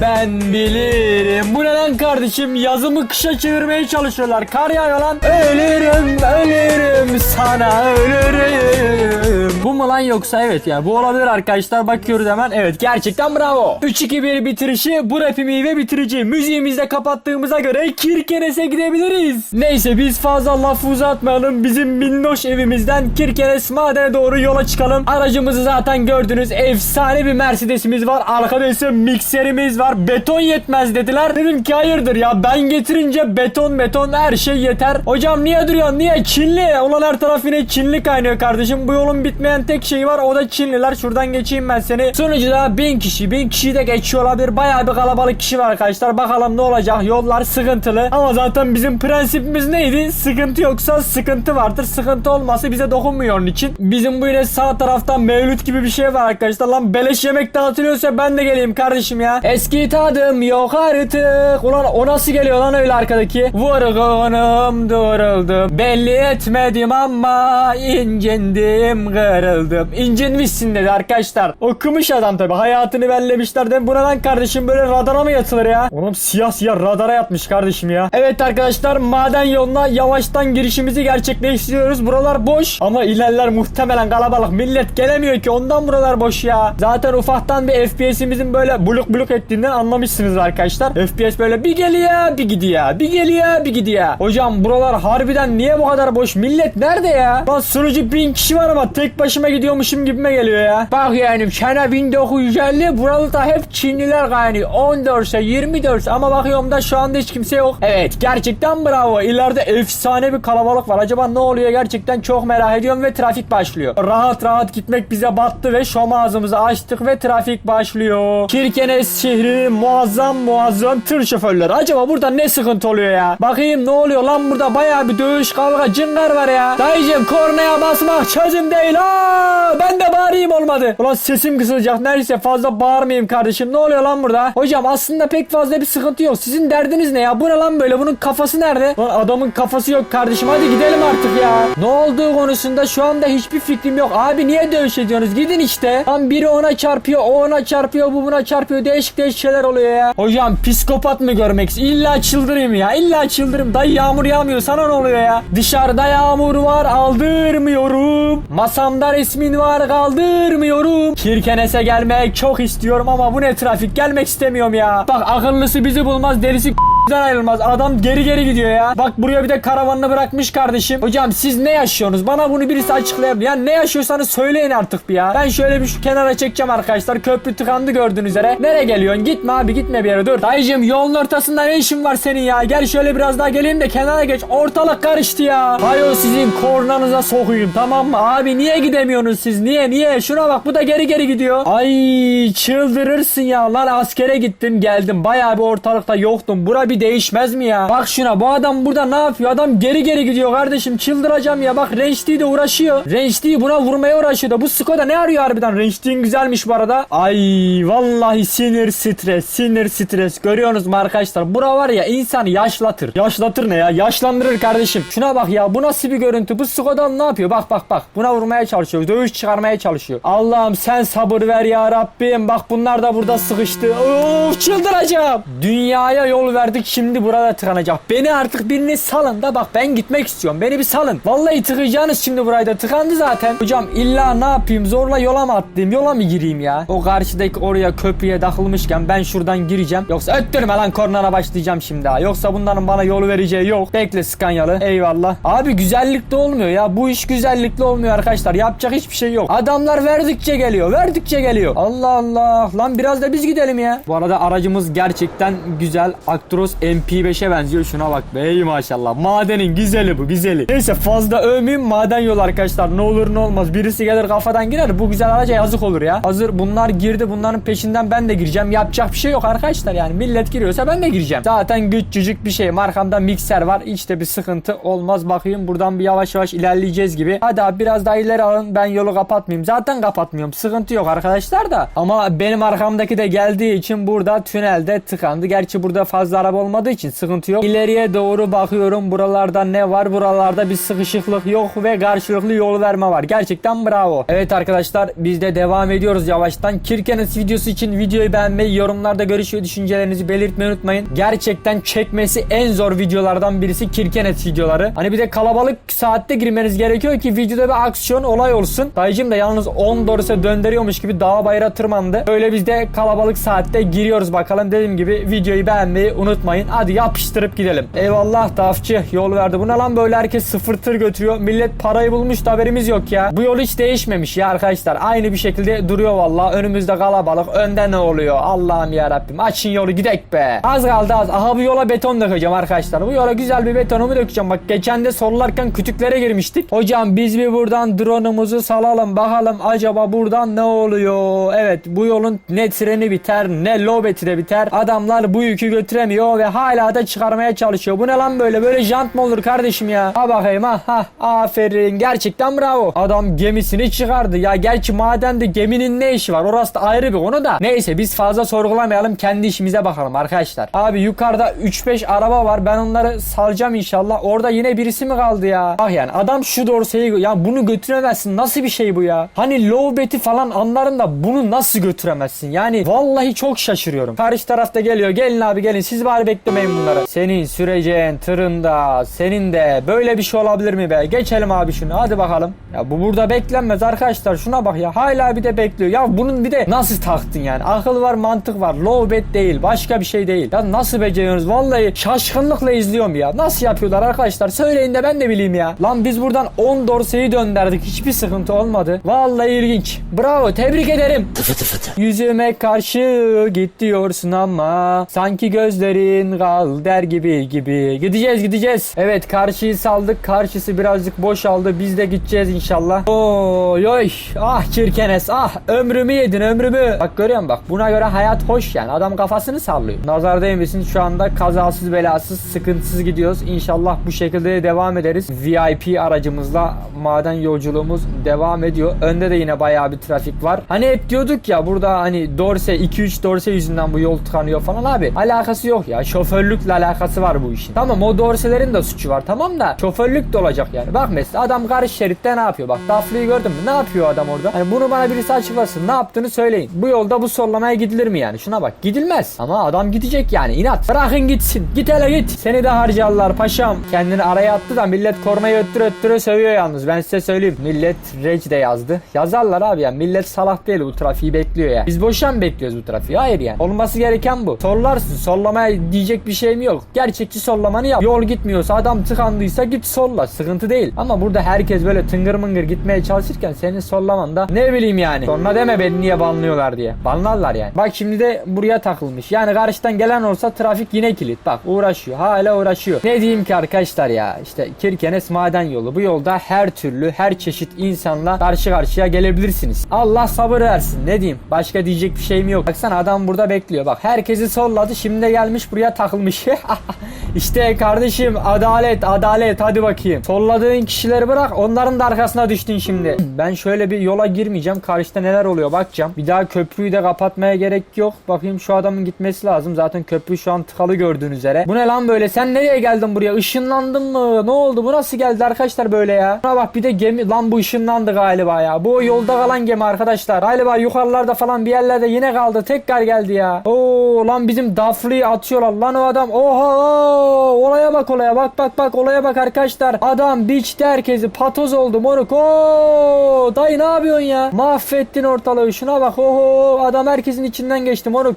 Ben bilirim. Bu ne kardeşim? Yazımı kışa çevirmeye çalışıyorlar. Kar yağıyor lan. Ölürüm, ölürüm sana ölürüm. Bu mu lan yoksa evet ya. Bu olabilir arkadaşlar. Bakıyoruz hemen. Evet gerçekten bravo. 3-2-1 bitirişi. Bu rapimi ve bitirici. Müziğimizi de kapattığımıza göre Kirkenes'e gidebiliriz. Neyse biz fazla lafı uzatmayalım. Bizim minnoş evimizden Kirkenes madene doğru yola çıkalım. Aracımızı zaten gördünüz. Efsane bir Mercedes'imiz var. Arkada ise mikserimiz var. Beton yetmez dediler. Dedim ki hayırdır ya. Ben getirince beton beton her şey yeter. Hocam niye duruyorsun? Niye? Çinli. Ulan her taraf yine Çinli kaynıyor kardeşim. Bu yolun bitmeyen tek şeyi var. O da Çinliler. Şuradan geçeyim ben seni. Sonucuda bin kişi. Bin kişi de geçiyor olabilir. Bayağı bir kalabalık kişi var arkadaşlar. Bakalım ne olacak. Yollar sıkıntılı. Ama zaten bizim prensibimiz neydi? Sıkıntı yoksa sıkıntı vardır. Sıkıntı olmasa bize dokunmuyor onun için. Bizim bu yine sağ taraftan mevlüt gibi bir şey var arkadaşlar. Lan beleş yemek dağıtılıyorsa ben de geleyim kardeşim ya. Eski tadım yok artık. Ulan o nasıl geliyor lan öyle arkadaki? Vurgunum duruldum. Belli etmedim ama incindim kırıldım. İncinmişsin dedi arkadaşlar. Okumuş adam tabi. Hayatını bellemişler. De buna lan kardeşim böyle radara mı yatılır ya? Oğlum siyah siyah radara yatmış kardeşim ya. Evet arkadaşlar maden yoluna yavaştan girişimizi gerçekleştiriyoruz. Buralar boş ama ilerler muhtemelen kalabalık. Millet gelemiyor ki ondan buralar boş ya. Zaten ufaktan bir FPS'imizin böyle buluk buluk ettiğinden anlamışsınız arkadaşlar. FPS böyle bir geliyor bir gidiyor. Bir geliyor bir gidiyor. Hocam buralar harbiden niye bu kadar boş? Millet nerede ya? Lan sunucu bin kişi var ama tek başıma gidiyormuşum gibime geliyor ya. Bak yani sene 1950 buralı da hep Çinliler kaynıyor. 14 ise 24 ama bakıyorum da şu anda hiç kimse yok. Evet gerçekten bravo. İleride efsane bir kalabalık var. Acaba ne oluyor gerçekten çok merak ediyorum ve trafik başlıyor. Rahat rahat gitmek bize battı ve şom ağzımızı açtık ve trafik başlıyor. Kirkenes şehri muazzam muazzam tır şoförleri. Acaba burada ne sıkıntı oluyor ya? Bakayım ne oluyor lan burada baya bir dövüş kavga cıngar var ya. Dayıcım kornaya basmak çözüm değil. Aa, ben de bağırayım olmadı. Ulan sesim kısılacak. Neyse fazla bağırmayayım kardeşim. Ne oluyor lan burada? Hocam aslında pek fazla bir sıkıntı yok. Sizin derdiniz ne ya? Bu ne lan böyle? Bunun kafası nerede? Lan adamın kafası yok kardeşim. Hadi gidelim artık ya. Ne olduğu konusunda şu anda hiçbir fikrim yok. Abi niye dövüş ediyorsunuz? Gidin işte. Lan biri ona çarpıyor, o ona çarpıyor, bu buna çarpıyor. Değişik değişik şeyler oluyor ya. Hocam psikopat mı görmek? İstiyorsun? İlla çıldırayım ya. İlla çıldırayım. Dayı yağmur yağmıyor. Sana ne oluyor ya? Dışarıda yağmur var. Aldırmıyorum. Masamda resmin var. Kaldırmıyorum. Kirkenes'e gelmek çok istiyorum ama bu ne trafik? Gelmek istemiyorum ya. Bak akıllısı bizi bulmaz. Delisi Bizden ayrılmaz. Adam geri geri gidiyor ya. Bak buraya bir de karavanını bırakmış kardeşim. Hocam siz ne yaşıyorsunuz? Bana bunu birisi açıklayabilir. Ya ne yaşıyorsanız söyleyin artık bir ya. Ben şöyle bir şu kenara çekeceğim arkadaşlar. Köprü tıkandı gördüğünüz üzere. Nereye geliyorsun? Gitme abi gitme bir yere dur. Dayıcım yolun ortasında ne işin var senin ya? Gel şöyle biraz daha geleyim de kenara geç. Ortalık karıştı ya. Hay o sizin kornanıza sokuyum tamam mı? Abi niye gidemiyorsunuz siz? Niye niye? Şuna bak bu da geri geri gidiyor. Ay çıldırırsın ya. Lan askere gittim geldim. Bayağı bir ortalıkta yoktum. Bura bir değişmez mi ya? Bak şuna bu adam burada ne yapıyor? Adam geri geri gidiyor kardeşim. Çıldıracağım ya. Bak Range de uğraşıyor. Range buna vurmaya uğraşıyor da. Bu Skoda ne arıyor harbiden? Range güzelmiş bu arada. Ay vallahi sinir stres. Sinir stres. Görüyorsunuz mu arkadaşlar? Bura var ya insanı yaşlatır. Yaşlatır ne ya? Yaşlandırır kardeşim. Şuna bak ya. Bu nasıl bir görüntü? Bu Skoda ne yapıyor? Bak bak bak. Buna vurmaya çalışıyor. Dövüş çıkarmaya çalışıyor. Allah'ım sen sabır ver ya Rabbim. Bak bunlar da burada sıkıştı. Of çıldıracağım. Dünyaya yol verdik şimdi burada tıkanacak. Beni artık birini salın da bak ben gitmek istiyorum. Beni bir salın. Vallahi tıkayacağınız şimdi burayı da tıkandı zaten. Hocam illa ne yapayım zorla yola mı atlayayım yola mı gireyim ya? O karşıdaki oraya köprüye takılmışken ben şuradan gireceğim. Yoksa öttürme lan kornana başlayacağım şimdi ha. Yoksa bunların bana yol vereceği yok. Bekle Skanyalı. Eyvallah. Abi güzellikle olmuyor ya. Bu iş güzellikle olmuyor arkadaşlar. Yapacak hiçbir şey yok. Adamlar verdikçe geliyor. Verdikçe geliyor. Allah Allah. Lan biraz da biz gidelim ya. Bu arada aracımız gerçekten güzel. Actros MP5'e benziyor. Şuna bak be maşallah. Madenin güzeli bu güzeli. Neyse fazla övmeyeyim maden yol arkadaşlar. Ne olur ne olmaz. Birisi gelir kafadan girer. Bu güzel araca yazık olur ya. Hazır bunlar girdi. Bunların peşinden ben de gireceğim. Yapacak bir şey yok arkadaşlar yani. Millet giriyorsa ben de gireceğim. Zaten küçücük bir şey. Markamda mikser var. İşte bir sıkıntı olmaz. Bakayım buradan bir yavaş yavaş ilerleyeceğiz gibi. Hadi abi biraz daha ileri alın. Ben yolu kapatmayayım. Zaten kapatmıyorum. Sıkıntı yok arkadaşlar da. Ama benim arkamdaki de geldiği için burada tünelde tıkandı. Gerçi burada fazla araba olmadığı için sıkıntı yok. İleriye doğru bakıyorum. Buralarda ne var? Buralarda bir sıkışıklık yok ve karşılıklı yol verme var. Gerçekten bravo. Evet arkadaşlar biz de devam ediyoruz yavaştan. Kirkenes videosu için videoyu beğenmeyi, yorumlarda görüş ve düşüncelerinizi belirtmeyi unutmayın. Gerçekten çekmesi en zor videolardan birisi Kirkenes videoları. Hani bir de kalabalık saatte girmeniz gerekiyor ki videoda bir aksiyon olay olsun. Dayıcım da yalnız 10 dorse döndürüyormuş gibi dağ bayıra tırmandı. Öyle biz de kalabalık saatte giriyoruz bakalım. Dediğim gibi videoyu beğenmeyi unutmayın. Hadi yapıştırıp gidelim. Eyvallah dafçı yol verdi. Bu ne lan böyle herkes sıfır tır götürüyor. Millet parayı bulmuş da haberimiz yok ya. Bu yol hiç değişmemiş ya arkadaşlar. Aynı bir şekilde duruyor valla. Önümüzde kalabalık. Önde ne oluyor? Allah'ım ya Rabbim. Açın yolu gidek be. Az kaldı az. Aha bu yola beton dökeceğim arkadaşlar. Bu yola güzel bir betonumu dökeceğim. Bak geçen de sorularken kütüklere girmiştik. Hocam biz bir buradan drone'umuzu salalım. Bakalım acaba buradan ne oluyor? Evet bu yolun ne treni biter ne lobeti de biter. Adamlar bu yükü götüremiyor ve hala da çıkarmaya çalışıyor. Bu ne lan böyle? Böyle jant mı olur kardeşim ya? Ha bakayım ha. ha. Aferin. Gerçekten bravo. Adam gemisini çıkardı. Ya gerçi madende geminin ne işi var? Orası da ayrı bir konu da. Neyse biz fazla sorgulamayalım. Kendi işimize bakalım arkadaşlar. Abi yukarıda 3-5 araba var. Ben onları salacağım inşallah. Orada yine birisi mi kaldı ya? Bak yani adam şu dorseyi ya bunu götüremezsin. Nasıl bir şey bu ya? Hani low bet'i falan anlarım da bunu nasıl götüremezsin? Yani vallahi çok şaşırıyorum. Karşı tarafta geliyor. Gelin abi gelin. Siz bari beklemeyin bunları. Senin süreceğin tırında senin de böyle bir şey olabilir mi be? Geçelim abi şunu. Hadi bakalım. Ya bu burada beklenmez arkadaşlar. Şuna bak ya. Hala bir de bekliyor. Ya bunun bir de nasıl taktın yani? Akıl var, mantık var. Low bet değil. Başka bir şey değil. Ya nasıl beceriyorsunuz? Vallahi şaşkınlıkla izliyorum ya. Nasıl yapıyorlar arkadaşlar? Söyleyin de ben de bileyim ya. Lan biz buradan 10 dorseyi döndürdük. Hiçbir sıkıntı olmadı. Vallahi ilginç. Bravo. Tebrik ederim. Yüzüme karşı git diyorsun ama sanki kal der gibi gibi. Gideceğiz gideceğiz. Evet karşıyı saldık. Karşısı birazcık boşaldı. Biz de gideceğiz inşallah. Oy oy. Ah Kirkenes ah. Ömrümü yedin ömrümü. Bak görüyor musun bak. Buna göre hayat hoş yani. Adam kafasını sallıyor. Nazar değmesin şu anda kazasız belasız sıkıntısız gidiyoruz. İnşallah bu şekilde devam ederiz. VIP aracımızla maden yolculuğumuz devam ediyor. Önde de yine bayağı bir trafik var. Hani hep diyorduk ya burada hani Dorse 2-3 Dorse yüzünden bu yol tıkanıyor falan abi. Alakası yok ya. Şoförlükle alakası var bu işin. Tamam o Dorse'lerin de suçu var tamam da şoförlük de olacak yani. Bak mesela adam karış şeritte ne yapıyor? Bak Daflı'yı gördün mü? Ne yapıyor adam orada? Hani bunu bana birisi açıklasın. Ne yaptığını söyleyin. Bu yolda bu sollamaya gidilir mi yani? Şuna bak. Gidilmez. Ama adam gidecek yani. inat. Bırakın gitsin. Git hele git. Seni de harcarlar paşam. Kendini araya attı da millet kornayı öttüre öttüre sövüyor yalnız. Ben size söyleyeyim. Millet rec de yazdı. Yazarlar abi ya. Millet salak değil bu trafiği bekliyor ya. Biz boşan bekliyoruz bu trafiği? Hayır yani. Olması gereken bu. Sollarsın. Sollamaya diyecek bir şeyim yok. Gerçekçi sollamanı yap. Yol gitmiyorsa adam tıkandıysa git solla. Sıkıntı değil. Ama burada herkes böyle tıngır mıngır gitmeye çalışırken senin sollaman da ne bileyim yani. Sonra deme beni niye banlıyorlar diye. Banlarlar yani. Bak şimdi de buraya takılmış. Yani karşıdan gelen olsa trafik yine kilit. Bak uğraşıyor. Hala uğraşıyor. Ne diyeyim ki arkadaşlar ya. İşte Kirkenes maden yolu. Bu yolda her türlü her çeşit insanla karşı karşıya gelebilirsiniz. Allah sabır versin. Ne diyeyim? Başka diyecek bir şeyim yok. Baksana adam burada bekliyor. Bak herkesi solladı. Şimdi de gelmiş buraya takılmış. işte kardeşim adalet adalet hadi bakayım. Solladığın kişileri bırak onların da arkasına düştün şimdi. Ben şöyle bir yola girmeyeceğim. Karşıda neler oluyor bakacağım. Bir daha köprüyü de kapatmaya gerek yok. Bakayım şu adamın gitmesi lazım. Zaten köprü şu an tıkalı gördüğünüz üzere. Bu ne lan böyle? Sen nereye geldin buraya? Işınlandın mı? Ne oldu? Bu nasıl geldi arkadaşlar böyle ya? Buna bak bir de gemi. Lan bu ışınlandı galiba ya. Bu yolda kalan gemi arkadaşlar. Galiba yukarılarda falan bir yerlerde yine kaldı. Tekrar geldi ya. Oo lan bizim Dafli'yi atıyorlar. Lan o adam. Oha. Olaya bak olaya. Bak bak bak olaya bak arkadaşlar. Adam biçti herkesi. Patoz oldu moruk. Oo dayı ne yapıyorsun ya? Mahvettin ortalığı. Şuna bak. Oho adam herkesin içinden geçti moruk.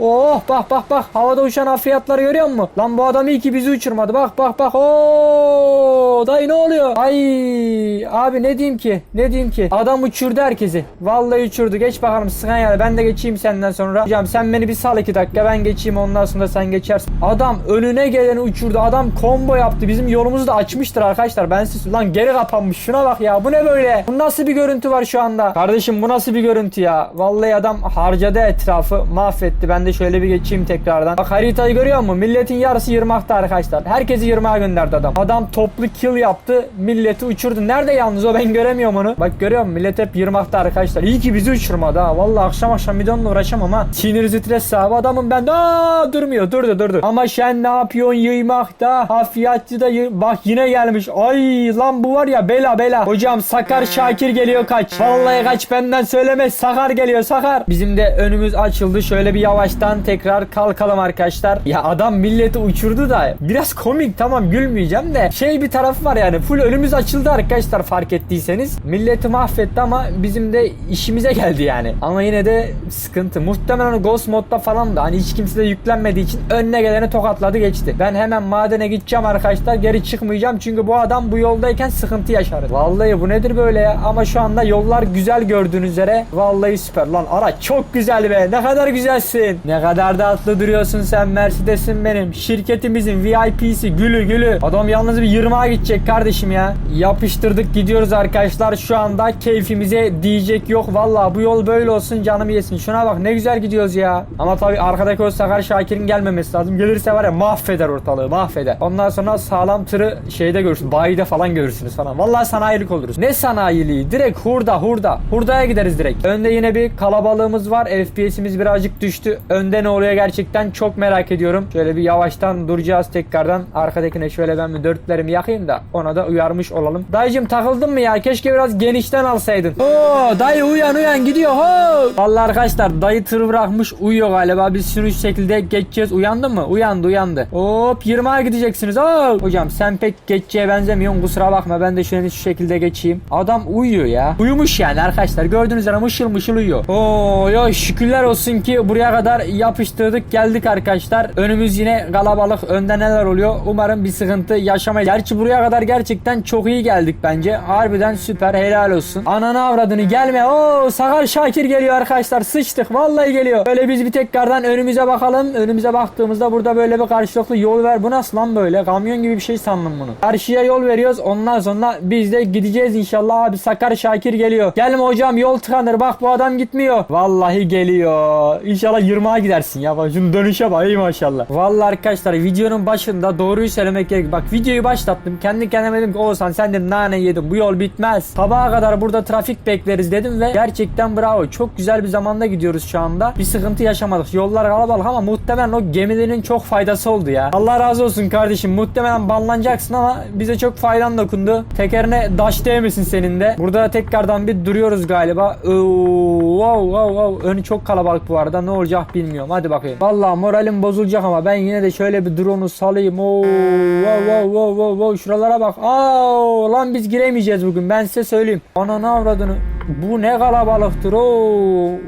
Oh bak bak bak havada uçan afriyatları görüyor musun? Lan bu adam iyi ki bizi uçurmadı. Bak bak bak. Oo dayı ne oluyor? Ay abi ne diyeyim ki? Ne diyeyim ki? Adam uçurdu herkesi. Vallahi uçurdu. Geç bakalım sıkan yani. Ben de geçeyim senden sonra. Hocam sen beni bir sal iki dakika. Ben geçeyim ondan sonra sen geçersin. Adam önüne geleni uçurdu. Adam combo yaptı. Bizim yolumuzu da açmıştır arkadaşlar. Ben siz lan geri kapanmış. Şuna bak ya. Bu ne böyle? Bu nasıl bir görüntü var şu anda? Kardeşim bu nasıl bir görüntü ya? Vallahi adam harcadı etrafı. Mahvetti. Ben Ben de şöyle bir geçeyim tekrardan. Bak haritayı görüyor musun? Milletin yarısı yırmakta arkadaşlar. Herkesi yırmağa gönderdi adam. Adam toplu kill yaptı. Milleti uçurdu. Nerede yalnız o ben göremiyorum onu. Bak görüyor musun? Millet hep yırmakta arkadaşlar. İyi ki bizi uçurmadı ha. Vallahi akşam akşam bidonla uğraşamam ha. Sinir stres sahibi adamım ben. Aa durmuyor. Durdu durdu. Ama sen ne yapıyorsun yıymakta? Hafiyatçı da yı- Bak yine gelmiş. Ay lan bu var ya bela bela. Hocam Sakar Şakir geliyor kaç. Vallahi kaç benden söyleme. Sakar geliyor Sakar. Bizim de önümüz açıldı. Şöyle bir yavaştan tekrar kalkalım arkadaşlar. Ya adam milleti uçurdu da biraz komik tamam gülmeyeceğim de şey bir tarafı var yani full önümüz açıldı arkadaşlar fark ettiyseniz. Milleti mahvetti ama bizim de işimize geldi yani. Ama yine de sıkıntı. Muhtemelen Ghost modda falan da hani hiç kimse de yüklenmediği için önüne geleni tokatladı geçti. Ben hemen madene gideceğim arkadaşlar geri çıkmayacağım çünkü bu adam bu yoldayken sıkıntı yaşarız. Vallahi bu nedir böyle ya ama şu anda yollar güzel gördüğünüz üzere. Vallahi süper lan araç çok güzel be ne kadar güzelsin. Ne kadar da atlı duruyorsun sen Mercedes'in benim. Şirketimizin VIP'si gülü gülü. Adam yalnız bir yırmağa gidecek kardeşim ya. Yapıştırdık gidiyoruz arkadaşlar şu anda keyfimize diyecek yok. Vallahi bu yol böyle olsun canım yesin. Şuna bak ne güzel gidiyoruz ya. Ama tabii arkadaki o Sakar Şakir'in gelmemesi lazım. Gelirse var ya mahveder ortalığı mahveder. Ondan sonra sağlam tırı şeyde görürsün. Bayide falan görürsünüz falan. Vallahi sanayilik oluruz. Ne sanayiliği? Direkt hurda hurda. Hurdaya gideriz direkt. Önde yine bir kalabalığımız var. FPS'imiz birazcık düştü. Önde ne oluyor gerçekten çok merak ediyorum. Şöyle bir yavaştan duracağız tekrardan. Arkadakine şöyle ben bir dörtlerimi yakayım da ona da uyarmış olalım. Dayıcım takıldın mı ya? Keşke biraz genişten alsaydın. Oo dayı uyan uyan gidiyor. Ho! Vallahi arkadaşlar dayı tır bırakmış uyuyor galiba. Biz şunu şu şekilde geçeceğiz. Uyandı mı? Uyandı uyandı. Hop 20'a gideceksiniz. Oo! Hocam sen pek geçeceğe benzemiyorsun. Kusura bakma ben de şöyle şu şekilde geçeyim. Adam uyuyor ya. Uyumuş yani arkadaşlar. Gördüğünüz üzere mışıl mışıl uyuyor. Oo ya şükürler olsun ki buraya kadar yapıştırdık geldik arkadaşlar. Önümüz yine kalabalık. Önde neler oluyor? Umarım bir sıkıntı yaşamayız. Gerçi buraya kadar gerçekten çok iyi geldik bence. Harbiden süper helal olsun. Ananı avradını gelme. Oo Sakar Şakir geliyor arkadaşlar. Sıçtık. Vallahi geliyor. Böyle biz bir tekrardan önümüze bakalım. Önümüze baktığımızda burada böyle bir karşılıklı yol ver. Bu nasıl lan böyle? Kamyon gibi bir şey sandım bunu. Karşıya yol veriyoruz. Ondan sonra biz de gideceğiz inşallah. Abi Sakar Şakir geliyor. Gelme hocam yol tıkanır. Bak bu adam gitmiyor. Vallahi geliyor. İnşallah 20'a gidersin ya. Bak şunun dönüşe bak. İyi maşallah. Vallahi arkadaşlar videonun başında doğruyu söylemek gerek. Bak videoyu başlattım. Kendi kendime dedim ki Oğuzhan sen de nane yedin. Bu yol bitmez. Sabaha kadar burada trafik bekleriz dedim ve gerçekten bravo. Çok güzel bir zamanda gidiyoruz şu anda. Bir sıkıntı yaşamadık. Yollar kalabalık ama muhtemelen o gemilerin çok faydası oldu ya. Allah razı olsun kardeşim. Muhtemelen banlanacaksın ama bize çok faydan dokundu. Tekerine daş değmesin senin de. Burada tekrardan bir duruyoruz galiba. Oo, wow wow wow. Önü çok kalabalık bu arada. Ne olacak bilmiyorum. Hadi bakayım. Vallahi moralim bozulacak ama ben yine de şöyle bir drone'u salayım. Oo, wow wow wow wow wow. Şuralara bak. Aa, lan biz giremeyeceğiz bugün. Ben size söyleyeyim. Ananı avradını. Bu ne kalabalıktır o.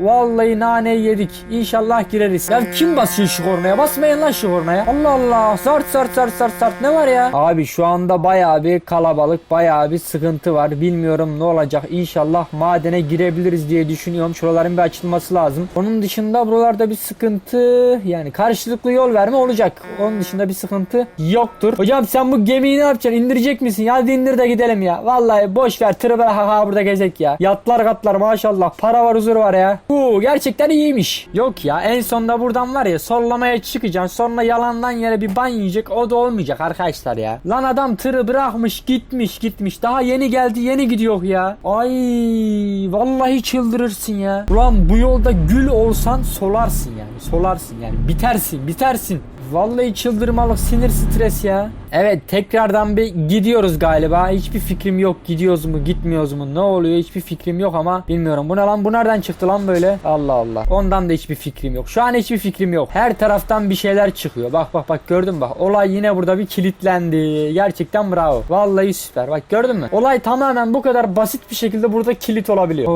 Vallahi nane yedik. İnşallah gireriz. Ya kim basıyor şu kornaya? Basmayın lan şu kornaya. Allah Allah. Sart sart sart sart sart. Ne var ya? Abi şu anda bayağı bir kalabalık. Bayağı bir sıkıntı var. Bilmiyorum ne olacak. İnşallah madene girebiliriz diye düşünüyorum. Şuraların bir açılması lazım. Onun dışında buralarda bir sıkıntı yani karşılıklı yol verme olacak. Onun dışında bir sıkıntı yoktur. Hocam sen bu gemiyi ne yapacaksın? İndirecek misin? Ya indir de gidelim ya. Vallahi boş ver. Tırı ha burada gezek ya. Yatlar katlar maşallah. Para var huzur var ya. Bu gerçekten iyiymiş. Yok ya en sonunda buradan var ya sollamaya çıkacaksın. Sonra yalandan yere bir ban yiyecek. O da olmayacak arkadaşlar ya. Lan adam tırı bırakmış gitmiş gitmiş. Daha yeni geldi yeni gidiyor ya. Ay vallahi çıldırırsın ya. Ulan bu yolda gül olsan solarsın yani. Solarsın yani. Bitersin bitersin. Vallahi çıldırmalık sinir stres ya. Evet tekrardan bir gidiyoruz galiba. Hiçbir fikrim yok. Gidiyoruz mu gitmiyoruz mu ne oluyor hiçbir fikrim yok ama bilmiyorum. Bu ne lan bu nereden çıktı lan böyle? Allah Allah. Ondan da hiçbir fikrim yok. Şu an hiçbir fikrim yok. Her taraftan bir şeyler çıkıyor. Bak bak bak gördün bak. Olay yine burada bir kilitlendi. Gerçekten bravo. Vallahi süper. Bak gördün mü? Olay tamamen bu kadar basit bir şekilde burada kilit olabiliyor.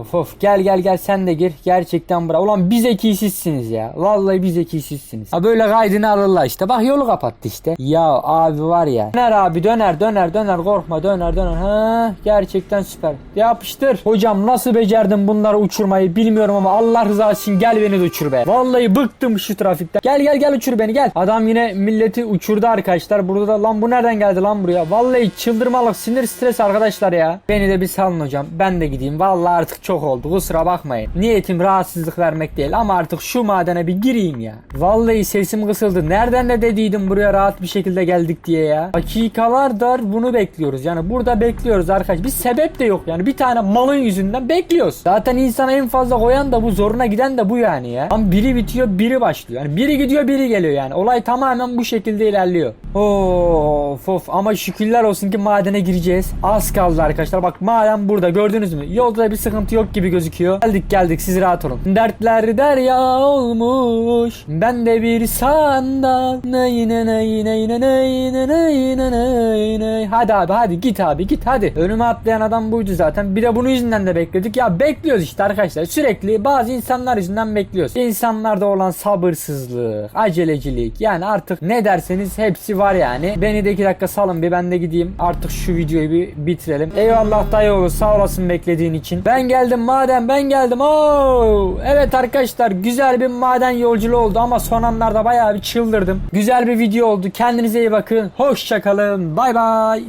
Of of gel gel gel sen de gir. Gerçekten bravo. Ulan biz zekisizsiniz ya. Vallahi biz zekisizsiniz. Ha böyle kaydını alırlar işte. Bak yolu kapattı işte. Ya abi var ya. Döner abi döner döner döner korkma döner döner. Ha gerçekten süper. Yapıştır. Hocam nasıl becerdin bunları uçurmayı bilmiyorum ama Allah rızası için gel beni de uçur be. Vallahi bıktım şu trafikten. Gel gel gel uçur beni gel. Adam yine milleti uçurdu arkadaşlar. Burada da lan bu nereden geldi lan buraya? Vallahi çıldırmalık sinir stres arkadaşlar ya. Beni de bir salın hocam. Ben de gideyim. Vallahi artık çok oldu. Kusura bakmayın. Niyetim rahatsızlık vermek değil ama artık şu madene bir gireyim ya. Vallahi sesim kısıldı. Nereden de dediydim buraya rahat bir şekilde geldik diye ya. Dakikalardır bunu bekliyoruz. Yani burada bekliyoruz arkadaş. Bir sebep de yok yani. Bir tane malın yüzünden bekliyoruz. Zaten insana en fazla koyan da bu zoruna giden de bu yani ya. Ama biri bitiyor biri başlıyor. Yani biri gidiyor biri geliyor yani. Olay tamamen bu şekilde ilerliyor. Of of ama şükürler olsun ki madene gireceğiz. Az kaldı arkadaşlar. Bak maden burada gördünüz mü? Yolda bir sıkıntı yok gibi gözüküyor. Geldik geldik siz rahat olun. Dertler derya olmuş. Ben de bir sandal. Ney ney ney ney ney ney Hadi abi hadi git abi git hadi. Önüme atlayan adam buydu zaten. Bir de bunun yüzünden de bekledik. Ya bekliyoruz işte arkadaşlar. Sürekli bazı insanlar yüzünden bekliyoruz. İnsanlarda olan sabırsızlık, acelecilik. Yani artık ne derseniz hepsi var yani. Beni de iki dakika salın bir ben de gideyim. Artık şu videoyu bir bitirelim. Eyvallah dayı oğlu sağ olasın beklediğin için. Ben geldim maden ben geldim. Oo! Evet arkadaşlar güzel bir maden yolculuğu oldu ama son anlarda bayağı bir çıldırdım. Güzel bir video oldu. Kendinize iyi bakın. Hoşçakalın. Bay bay.